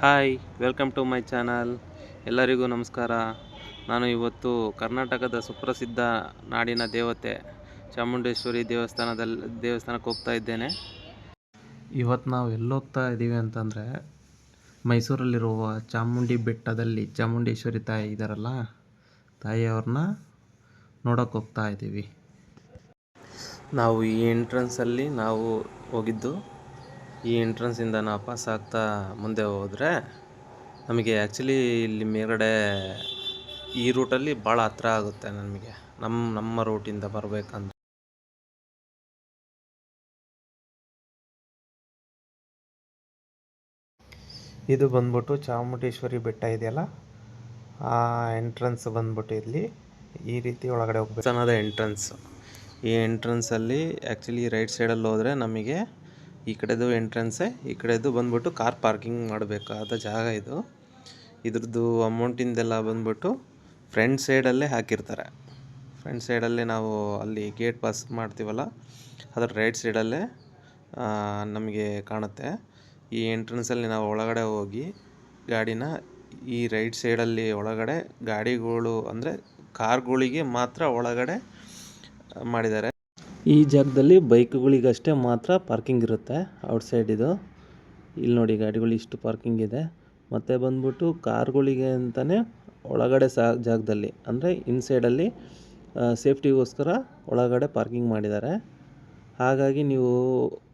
Hi, welcome to my channel. ಎಲ್ಲರಿಗೂ ನಮಸ್ಕಾರ. ನಾನು ಇವತ್ತು ಕರ್ನಾಟಕದ ಸುಪ್ರಸಿದ್ಧ ನಾಡಿನ ದೇವತೆ ಚಾಮುಂಡೇಶ್ವರಿ ದೇವಸ್ಥಾನದಲ್ಲಿ ದೇವಸ್ಥಾನಕ್ಕೆ ಹೋಗ್ತಾ ಇದ್ದೇನೆ. ಇವತ್ತು ನಾವು ಎಲ್ಲೋಗ್ತಾ ಇದ್ದೀವಿ ಅಂತಂದರೆ ಮೈಸೂರಲ್ಲಿರುವ ಚಾಮುಂಡಿ ಬೆಟ್ಟದಲ್ಲಿ ಚಾಮುಂಡೇಶ್ವರಿ ತಾಯಿ ಇದ್ದಾರಲ್ಲ ತಾಯಿಯವ್ರನ್ನ ನೋಡೋಕೆ ಹೋಗ್ತಾ ಇದ್ದೀವಿ. ನಾವು ಈ ಎಂಟ್ರೆನ್ಸಲ್ಲಿ ನಾವು ಹೋಗಿದ್ದು. ಈ ಎಂಟ್ರೆನ್ಸಿಂದ ನಾವು ಪಾಸ್ ಆಗ್ತಾ ಮುಂದೆ ಹೋದರೆ ನಮಗೆ ಆ್ಯಕ್ಚುಲಿ ಇಲ್ಲಿ ಮೇಲ್ಗಡೆ ಈ ರೂಟಲ್ಲಿ ಭಾಳ ಹತ್ರ ಆಗುತ್ತೆ ನಮಗೆ. ನಮ್ಮ ನಮ್ಮ ರೂಟಿಂದ ಬರಬೇಕಂದ್ರೆ. ಇದು ಬಂದ್ಬಿಟ್ಟು ಚಾಮುಂಡೇಶ್ವರಿ ಬೆಟ್ಟ ಇದೆಯಲ್ಲ? ಆ ಎಂಟ್ರೆನ್ಸ್ ಬಂದ್ಬಿಟ್ಟು ಇಲ್ಲಿ ಈ ರೀತಿ ಒಳಗಡೆ ಹೋಗ್ಬೇಕು. ಚೆನ್ನಾದ ಎಂಟ್ರೆನ್ಸ್ ಈ ಎಂಟ್ರೆನ್ಸಲ್ಲಿ ಆ್ಯಕ್ಚುಲಿ ರೈಟ್ ಸೈಡಲ್ಲಿ ಹೋದರೆ ನಮಗೆ ಈ ಕಡೆದು ಎಂಟ್ರೆನ್ಸೇ ಈ ಕಡೆದು ಬಂದ್ಬಿಟ್ಟು ಕಾರ್ ಪಾರ್ಕಿಂಗ್ ಮಾಡಬೇಕಾದ ಜಾಗ ಇದು. ಇದ್ರದ್ದು ಅಮೌಂಟಿಂದೆಲ್ಲ ಬಂದ್ಬಿಟ್ಟು ಫ್ರಂಟ್ ಸೈಡಲ್ಲೇ ಹಾಕಿರ್ತಾರೆ. ಫ್ರಂಟ್ ಸೈಡಲ್ಲೇ ನಾವು ಅಲ್ಲಿ ಗೇಟ್ ಪಾಸ್ ಮಾಡ್ತೀವಲ್ಲ, ಅದರ ರೈಟ್ ಸೈಡಲ್ಲೇ ನಮಗೆ ಕಾಣುತ್ತೆ. ಈ ಎಂಟ್ರೆನ್ಸಲ್ಲಿ ನಾವು ಒಳಗಡೆ ಹೋಗಿ ಗಾಡಿನ ಈ ರೈಟ್ ಸೈಡಲ್ಲಿ ಒಳಗಡೆ ಗಾಡಿಗಳು ಅಂದರೆ ಕಾರ್ಗಳಿಗೆ ಮಾತ್ರ ಒಳಗಡೆ ಮಾಡಿದ್ದಾರೆ. ಈ ಜಾಗದಲ್ಲಿ ಬೈಕ್ಗಳಿಗಷ್ಟೇ ಮಾತ್ರ ಪಾರ್ಕಿಂಗ್ ಇರುತ್ತೆ ಔಟ್ಸೈಡ್ ಇದು. ಇಲ್ಲಿ ನೋಡಿ ಗಾಡಿಗಳು ಇಷ್ಟು ಪಾರ್ಕಿಂಗ್ ಇದೆ. ಮತ್ತೆ ಬಂದ್ಬಿಟ್ಟು ಕಾರ್ಗಳಿಗೆ ಅಂತಲೇ ಒಳಗಡೆ ಸಹ ಜಾಗದಲ್ಲಿ, ಅಂದರೆ ಇನ್ಸೈಡಲ್ಲಿ ಸೇಫ್ಟಿಗೋಸ್ಕರ ಒಳಗಡೆ ಪಾರ್ಕಿಂಗ್ ಮಾಡಿದ್ದಾರೆ. ಹಾಗಾಗಿ ನೀವು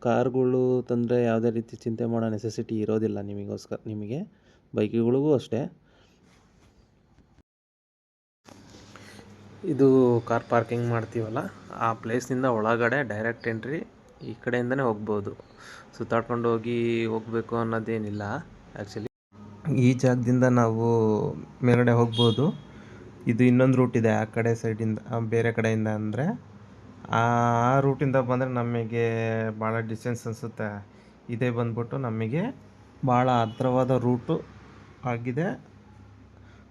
ಕಾರ್ಗಳು ತಂದರೆ ಯಾವುದೇ ರೀತಿ ಚಿಂತೆ ಮಾಡೋ ನೆಸೆಸಿಟಿ ಇರೋದಿಲ್ಲ ನಿಮಗೋಸ್ಕರ, ನಿಮಗೆ. ಬೈಕುಗಳಿಗೂ ಅಷ್ಟೇ. ಇದು ಕಾರ್ ಪಾರ್ಕಿಂಗ್ ಮಾಡ್ತೀವಲ್ಲ, ಆ ಪ್ಲೇಸ್ನಿಂದ ಒಳಗಡೆ ಡೈರೆಕ್ಟ್ ಎಂಟ್ರಿ ಈ ಕಡೆಯಿಂದನೇ ಹೋಗ್ಬೋದು. ಸುತ್ತಾಡ್ಕೊಂಡು ಹೋಗಿ ಹೋಗಬೇಕು ಅನ್ನೋದೇನಿಲ್ಲ ಆ್ಯಕ್ಚುಲಿ ಈ ಜಾಗದಿಂದ ನಾವು ಮೇಲ್ಗಡೆ ಹೋಗ್ಬೋದು. ಇದು ಇನ್ನೊಂದು ರೂಟ್ ಇದೆ, ಆ ಕಡೆ ಸೈಡಿಂದ ಬೇರೆ ಕಡೆಯಿಂದ ಅಂದರೆ, ಆ ರೂಟಿಂದ ಬಂದರೆ ನಮಗೆ ಭಾಳ ಡಿಸ್ಟೆನ್ಸ್ ಅನಿಸುತ್ತೆ. ಇದೇ ಬಂದ್ಬಿಟ್ಟು ನಮಗೆ ಭಾಳ ಹತ್ರವಾದ ರೂಟು ಆಗಿದೆ,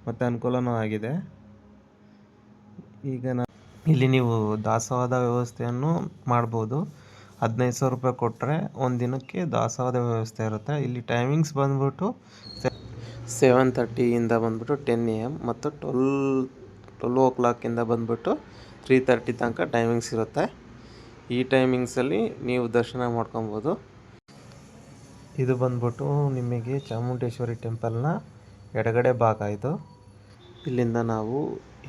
ಮತ್ತು ಅನುಕೂಲನೂ ಆಗಿದೆ. ಈಗ ನಾ ಇಲ್ಲಿ ನೀವು ದಾಸವಾದ ವ್ಯವಸ್ಥೆಯನ್ನು ಮಾಡ್ಬೋದು. ಹದಿನೈದು ಸಾವಿರ ರೂಪಾಯಿ ಕೊಟ್ಟರೆ ಒಂದು ದಿನಕ್ಕೆ ದಾಸವಾದ ವ್ಯವಸ್ಥೆ ಇರುತ್ತೆ. ಇಲ್ಲಿ ಟೈಮಿಂಗ್ಸ್ ಬಂದ್ಬಿಟ್ಟು ಸೆವೆನ್ ತರ್ಟಿಯಿಂದ ಬಂದ್ಬಿಟ್ಟು ಟೆನ್ ಎ ಎಂ ಮತ್ತು ಟ್ವೆಲ್ ಟ್ವೆಲ್ ಓ ಕ್ಲಾಕಿಂದ ಬಂದ್ಬಿಟ್ಟು ತ್ರೀ ತರ್ಟಿ ತನಕ ಟೈಮಿಂಗ್ಸ್ ಇರುತ್ತೆ. ಈ ಟೈಮಿಂಗ್ಸಲ್ಲಿ ನೀವು ದರ್ಶನ ಮಾಡ್ಕೊಬೋದು. ಇದು ಬಂದ್ಬಿಟ್ಟು ನಿಮಗೆ ಚಾಮುಂಡೇಶ್ವರಿ ಟೆಂಪಲ್ನ ಎಡಗಡೆ ಭಾಗ ಇದು. ಇಲ್ಲಿಂದ ನಾವು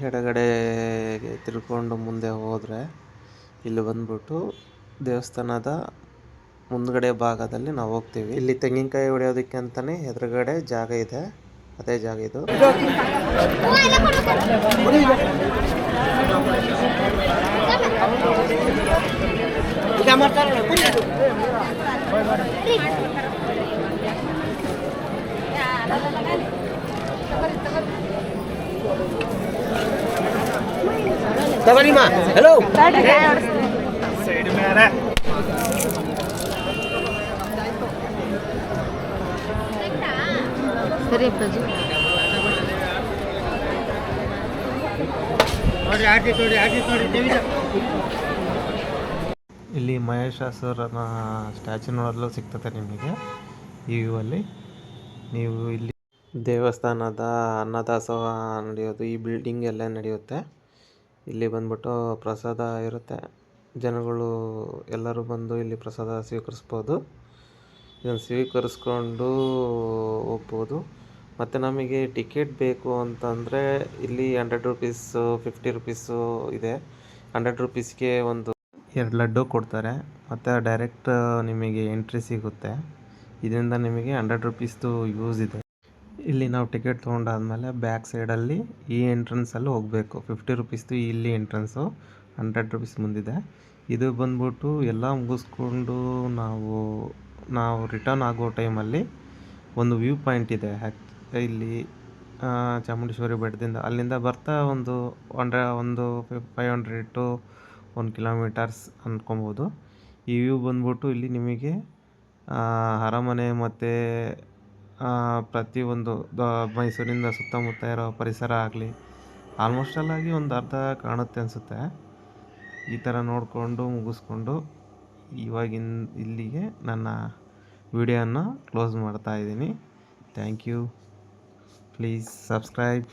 ಎಡಗಡೆಗೆ ತಿರ್ಕೊಂಡು ಮುಂದೆ ಹೋದರೆ ಇಲ್ಲಿ ಬಂದ್ಬಿಟ್ಟು ದೇವಸ್ಥಾನದ ಮುಂದ್ಗಡೆ ಭಾಗದಲ್ಲಿ ನಾವು ಹೋಗ್ತೀವಿ. ಇಲ್ಲಿ ತೆಂಗಿನಕಾಯಿ ಹೊಡೆಯೋದಕ್ಕೆ ಅಂತಾನೆ ಎದುರುಗಡೆ ಜಾಗ ಇದೆ. ಅದೇ ಜಾಗ ಇದು. ತಗೊಳ್ಳಿಮ್ಮ ಹಲೋ ಸರಿ ಅಪ್ಪಾಜಿ. ನೋಡ್ರಿ ಆಟಿ ನೋಡಿ ಆಟಿ ನೋಡಿ ದೇವಿದ ಇಲ್ಲಿ ಮಹೇಶಾಸುರನ ಸ್ಟ್ಯಾಚು ನೋಡಲು ಸಿಗ್ತದೆ ನಿಮಗೆ. ಈ ವ್ಯೂ ಅಲ್ಲಿ ನೀವು ಇಲ್ಲಿ ದೇವಸ್ಥಾನದ ಅನ್ನದಾಸೋಹ ನಡೆಯೋದು ಈ ಬಿಲ್ಡಿಂಗ್ ಎಲ್ಲ ನಡೆಯುತ್ತೆ. ಇಲ್ಲಿ ಬಂದ್ಬಿಟ್ಟು ಪ್ರಸಾದ ಇರುತ್ತೆ. ಜನಗಳು ಎಲ್ಲರೂ ಬಂದು ಇಲ್ಲಿ ಪ್ರಸಾದ ಸ್ವೀಕರಿಸ್ಬೋದು. ಇದನ್ನು ಸ್ವೀಕರಿಸ್ಕೊಂಡು ಹೋಗ್ಬೋದು. ಮತ್ತು ನಮಗೆ ಟಿಕೆಟ್ ಬೇಕು ಅಂತಂದರೆ ಇಲ್ಲಿ ಹಂಡ್ರೆಡ್ ರುಪೀಸು, ಫಿಫ್ಟಿ ರುಪೀಸು ಇದೆ. ಹಂಡ್ರೆಡ್ ರುಪೀಸ್ಗೆ ಒಂದು ಎರಡು ಲಡ್ಡು ಕೊಡ್ತಾರೆ. ಮತ್ತು ಡೈರೆಕ್ಟ್ ನಿಮಗೆ ಎಂಟ್ರಿ ಸಿಗುತ್ತೆ. ಇದರಿಂದ ನಿಮಗೆ ಹಂಡ್ರೆಡ್ ರುಪೀಸ್ದು ಯೂಸ್ ಇದೆ. ಇಲ್ಲಿ ನಾವು ಟಿಕೆಟ್ ತೊಗೊಂಡಾದ್ಮೇಲೆ ಬ್ಯಾಕ್ ಸೈಡಲ್ಲಿ ಈ ಎಂಟ್ರೆನ್ಸಲ್ಲಿ ಹೋಗಬೇಕು. ಫಿಫ್ಟಿ ರುಪೀಸ್ದು ಇಲ್ಲಿ ಎಂಟ್ರೆನ್ಸು ಹಂಡ್ರೆಡ್ ರುಪೀಸ್ ಮುಂದಿದೆ. ಇದು ಬಂದ್ಬಿಟ್ಟು ಎಲ್ಲ ಮುಗಿಸ್ಕೊಂಡು ನಾವು ನಾವು ರಿಟರ್ನ್ ಆಗೋ ಟೈಮಲ್ಲಿ ಒಂದು ವ್ಯೂ ಪಾಯಿಂಟ್ ಇದೆ. ಇಲ್ಲಿ ಚಾಮುಂಡೇಶ್ವರಿ ಬೆಟ್ಟದಿಂದ ಅಲ್ಲಿಂದ ಬರ್ತಾ ಒಂದು ಒಂಡ್ರೆ ಒಂದು five hundred to one kilometres ಅಂದ್ಕೊಬೋದು ಈ ವ್ಯೂ ಬಂದ್ಬಿಟ್ಟು ಇಲ್ಲಿ ನಿಮಗೆ ಅರಮನೆ ಮತ್ತು ಪ್ರತಿಯೊಂದು ದ, ಮೈಸೂರಿಂದ ಸುತ್ತಮುತ್ತ ಇರೋ ಪರಿಸರ ಆಗಲಿ ಆಲ್ಮೋಸ್ಟ್ ಆಗಿ ಒಂದು ಅರ್ಧ ಕಾಣುತ್ತೆ ಅನಿಸುತ್ತೆ. ಈ ಥರ ನೋಡಿಕೊಂಡು ಮುಗಿಸ್ಕೊಂಡು ಇವಾಗಿನ, ಇಲ್ಲಿಗೆ ನನ್ನ ವಿಡಿಯೋನ ಕ್ಲೋಸ್ ಮಾಡ್ತಾ ಇದ್ದೀನಿ. Thank you please subscribe